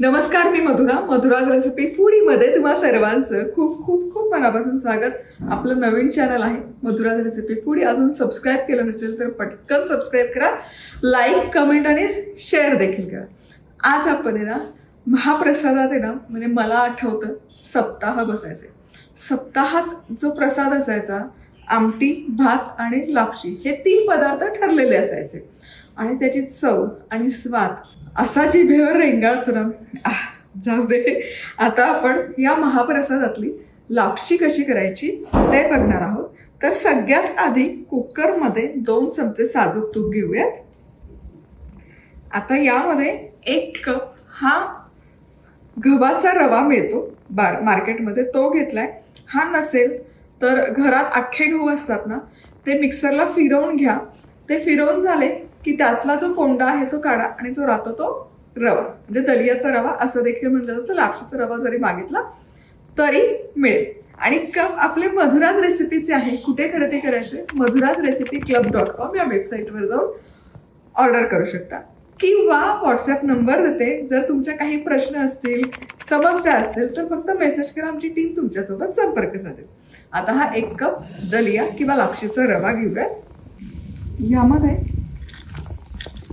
नमस्कार मी मधुरा. मधुराज रेसिपी फूडीमध्ये तुम्हा सर्वांचं खूप खूप खूप मनापासून स्वागत. आपलं नवीन चॅनल आहे मधुराज रेसिपी फूडी अजून सबस्क्राईब केलं नसेल तर पटकन सबस्क्राईब करा. लाईक कमेंट आणि शेअर देखील करा. आज आपण आहे ना महाप्रसादात आहे ना म्हणजे मला आठवतं सप्ताह बसायचे. सप्ताहात जो प्रसाद असायचा आमटी भात आणि लापशी हे तीन पदार्थ ठरलेले असायचे. आणि त्याची चव आणि स्वाद असा जिभेवर रेंगाळतो ना जाऊ दे. आता आपण या महाप्रसादातली लापशी कशी करायची ते बघणार आहोत. तर सगळ्यात आधी कुकरमध्ये दोन चमचे साजूक तूप घेऊयात. आता यामध्ये एक कप हा गव्हाचा रवा मिळतो. बार मार्केटमध्ये तो घेतलाय. हा नसेल तर घरात अख्खे गहू असतात ना ते मिक्सरला फिरवून घ्या. ते फिरवून झाले की त्यातला जो कोंडा आहे तो काढा आणि जो राहतो तो रवा. म्हणजे दलियाचा रवा असं देखील म्हटलं जातं. लापशीचा रवा जरी मागितला तरी मिळेल. आणि कप आपले मधुराज रेसिपीचे आहे कुठे खरेदी करायचे? Madhura's recipe club dot com या वेबसाईटवर जाऊन ऑर्डर करू शकता. किंवा व्हॉट्सअप नंबर देते. जर तुमच्या काही प्रश्न असतील समस्या असतील तर फक्त मेसेज करा. आमची टीम तुमच्यासोबत संपर्क साधेल. आता हा एक कप दलिया किंवा लापशीचा रवा घेऊया. यामध्ये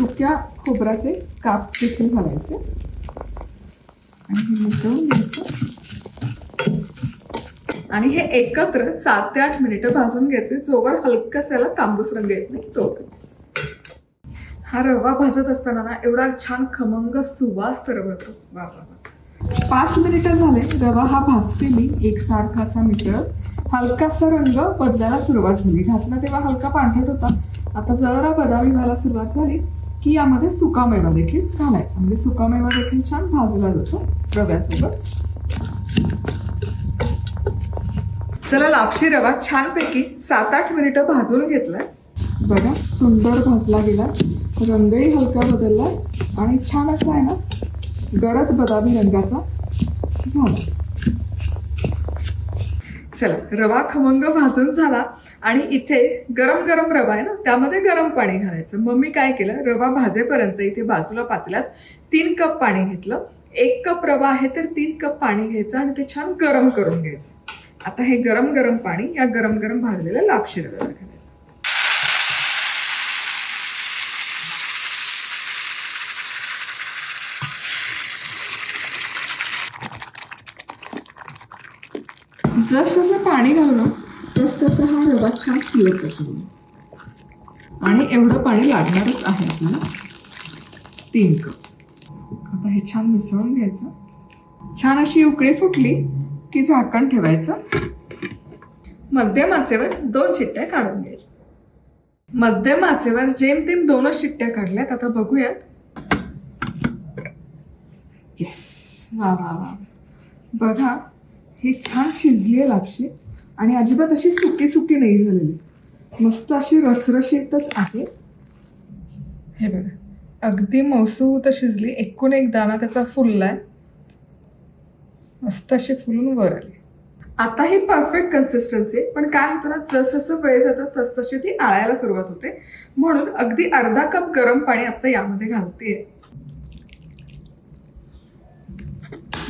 सुक्या खोबऱ्याचे काप देखील घालायचे. आणि हे मिसळून घ्यायचं. आणि हे एकत्र सात ते आठ मिनिटं भाजून घ्यायचे. जोवर हलकसाला तांबूस रंग येत नाही तोवर हा रवा भाजत असताना ना एवढा छान खमंग सुवास तरवळतो बाबा पाच मिनिटं झाले. रवा हा भाजते मी एकसारखा असा मिसळत हलकासा रंग बदलायला सुरुवात झाली. घातला तेव्हा हलका पांढरट होता. आता जरा बदामी व्हायला सुरुवात झाली. की यामध्ये सुकामेवा देखील घालायचा. म्हणजे सुकामेवा देखील छान भाजला जातो रव्यासोबत. चला लापशी रवा छानपैकी सात आठ मिनिटं भाजून घेतलाय. बघा सुंदर भाजला गेला. रंगही हलका बदलला आणि छान असा आहे ना गडद बदामी रंगाचा झाला. चला रवा खमंग भाजून झाला. आणि इथे गरम गरम रवा आहे ना त्यामध्ये गरम पाणी घालायचं. मग मी काय केलं रवा भाजेपर्यंत इथे बाजूला पातल्यात तीन कप पाणी घेतलं. एक कप रवा आहे तर तीन कप पाणी घ्यायचं आणि ते छान गरम करून घ्यायचं. आता हे गरम गरम पाणी या गरम गरम भाजलेल्या लापशी रव्याला घालायचं. जसं पाणी घालू ना तस तसं हा रवा छान फुलत असेल. आणि एवढं पाणी लागणारच आहे आपल्याला. तीन कप. आता हे छान मिसळून घ्यायचं. छान अशी उकळी फुटली की झाकण ठेवायचं. मध्यम आचेवर दोन शिट्ट्या काढून घ्यायच्या. मध्यम आचेवर जेमतेम दोनच शिट्ट्या काढल्यात. आता बघूयात. येस वा वा वा. बघा ही छान शिजली आहे लापशी. आणि अजिबात अशी सुकी सुकी नाही झालेली. मस्त अशी रसरशीतच आहे. हे बघा अगदी मौसूत शिजली. एकूण एक दाणा त्याचा फुललाय. मस्त अशी फुलून वर आली. आता ही परफेक्ट कन्सिस्टन्सी आहे. पण काय होतं ना जसजसं वेळ जातं तस तशी ती आळायला सुरुवात होते. म्हणून अगदी अर्धा कप गरम पाणी आता यामध्ये घालते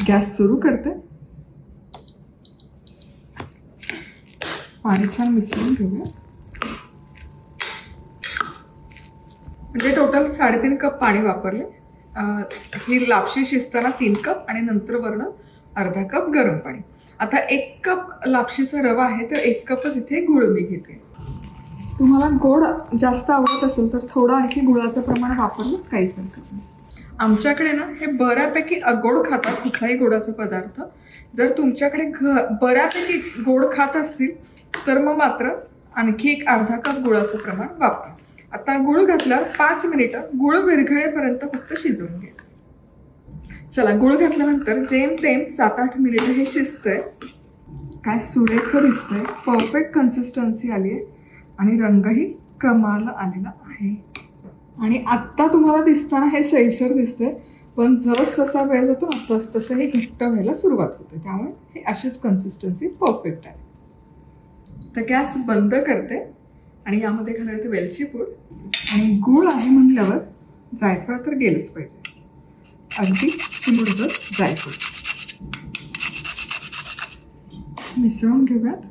गॅस सुरू करते. पाणी छान मिसळून घेऊया. म्हणजे टोटल साडेतीन कप पाणी वापरले. ही लापशी शिजताना तीन कप आणि नंतर वरणं अर्धा कप गरम पाणी. आता एक कप लापशीचा रवा आहे तर एक कपच इथे गुळ मी घेते. तुम्हाला गोड जास्त आवडत असेल तर थोडं आणखी गुळाचं प्रमाण वापरलं काहीच हरकत नाही. आमच्याकडे ना हे बऱ्यापैकी अगोड खातात कुठलाही गोडाचा पदार्थ. जर तुमच्याकडे घ बऱ्यापैकी गोड खात असतील तर मग मात्र आणखी एक अर्धा कप गुळाचं प्रमाण वापरा. आता गुळ घातल्यावर पाच मिनिटं गुळ विरघळेपर्यंत फक्त शिजवून घ्यायचं. चला गुळ घातल्यानंतर जेमतेम सात आठ मिनिटं हे शिजतंय. काय सुरेख दिसतंय. परफेक्ट कन्सिस्टन्सी आली आहे आणि रंगही कमाल आलेला आहे. आणि आत्ता तुम्हाला दिसताना हे सैसर दिसतंय पण जस जसा वेळ जातो ना तस तसं हे घट्ट व्हायला सुरुवात होते. त्यामुळे हे अशीच कन्सिस्टन्सी परफेक्ट आहे. तर गॅस बंद करते आणि यामध्ये घालायचं वेलची पूड. आणि गूळ आहे म्हणल्यावर जायफळ तर गेलंच पाहिजे. अगदी चिमुडभर जायफळ. मिसळून घेऊयात.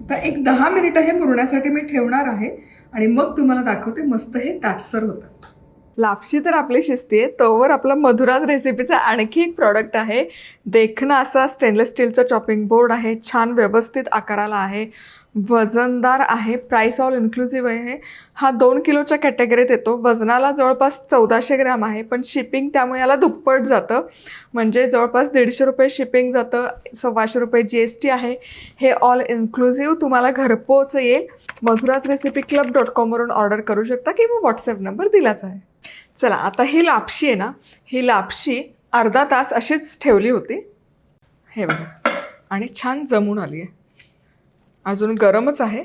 आता एक दहा मिनिटं हे मुरण्यासाठी मी ठेवणार आहे आणि मग तुम्हाला दाखवते मस्त हे ताटसर होतं. लापशी तर आपली शिस्ती आहे तोवर आपलं मधुराज रेसिपीचा आणखी एक प्रॉडक्ट आहे. देखणं असा स्टेनलेस स्टीलचा चॉपिंग बोर्ड आहे छान व्यवस्थित आकाराला आहे. वजनदार आहे प्राईस ऑल इन्क्लुझिव्ह आहे. हा दोन किलोच्या कॅटेगरीत येतो. वजनाला जवळपास चौदाशे ग्रॅम आहे पण शिपिंग त्यामुळे याला दुप्पट जातं. म्हणजे जवळपास दीडशे रुपये शिपिंग जातं सव्वाशे रुपये जी एस टी आहे. हे ऑल इन्क्लुझिव्ह तुम्हाला घरपोच येईल मधुराज रेसिपी क्लब डॉट कॉमवरून ऑर्डर करू शकता किंवा व्हॉट्सअप नंबर दिलाच आहे. चला आता ही लापशी आहे ना ही लापशी अर्धा तास अशीच ठेवली होती. हे बघा. आणि छान जमून आली आहे अजून गरमच आहे.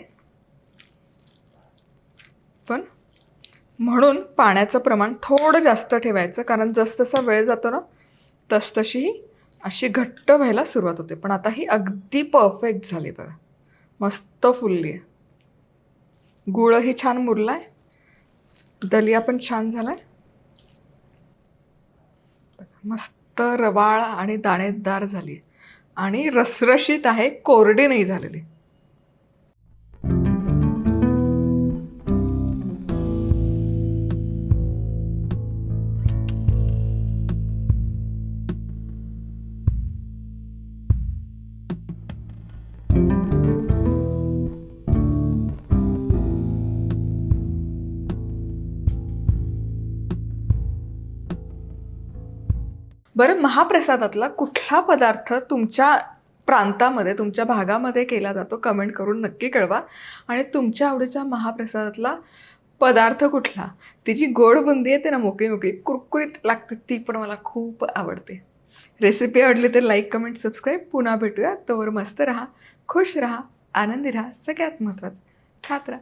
पण म्हणून पाण्याचं प्रमाण थोडं जास्त ठेवायचं कारण जसजसा वेळ जातो ना तसतशी ही अशी घट्ट व्हायला सुरुवात होते. पण आता ही अगदी परफेक्ट झाली बघा. मस्त फुलली आहे. गुळही छान मुरला आहे दलिया पण छान झाला आहे मस्त रवाळ आणि दाणेदार झाली. आहे आणि रसरशीत आहे कोरडी नाही झालेली. बरं महाप्रसादातला कुठला पदार्थ तुमच्या प्रांतामध्ये तुमच्या भागामध्ये केला जातो? कमेंट करून नक्की कळवा. आणि तुमच्या आवडीचा महाप्रसादातला पदार्थ कुठला? तिची गोड बुंदी आहे ते ना मोकळी मोकळी कुरकुरीत लागते ती पण मला खूप आवडते. रेसिपी आवडली तर लाईक कमेंट सबस्क्राईब. पुन्हा भेटूया. तोवर मस्त राहा खुश राहा आनंदी राहा सगळ्यात महत्त्वाचं. खात राहा.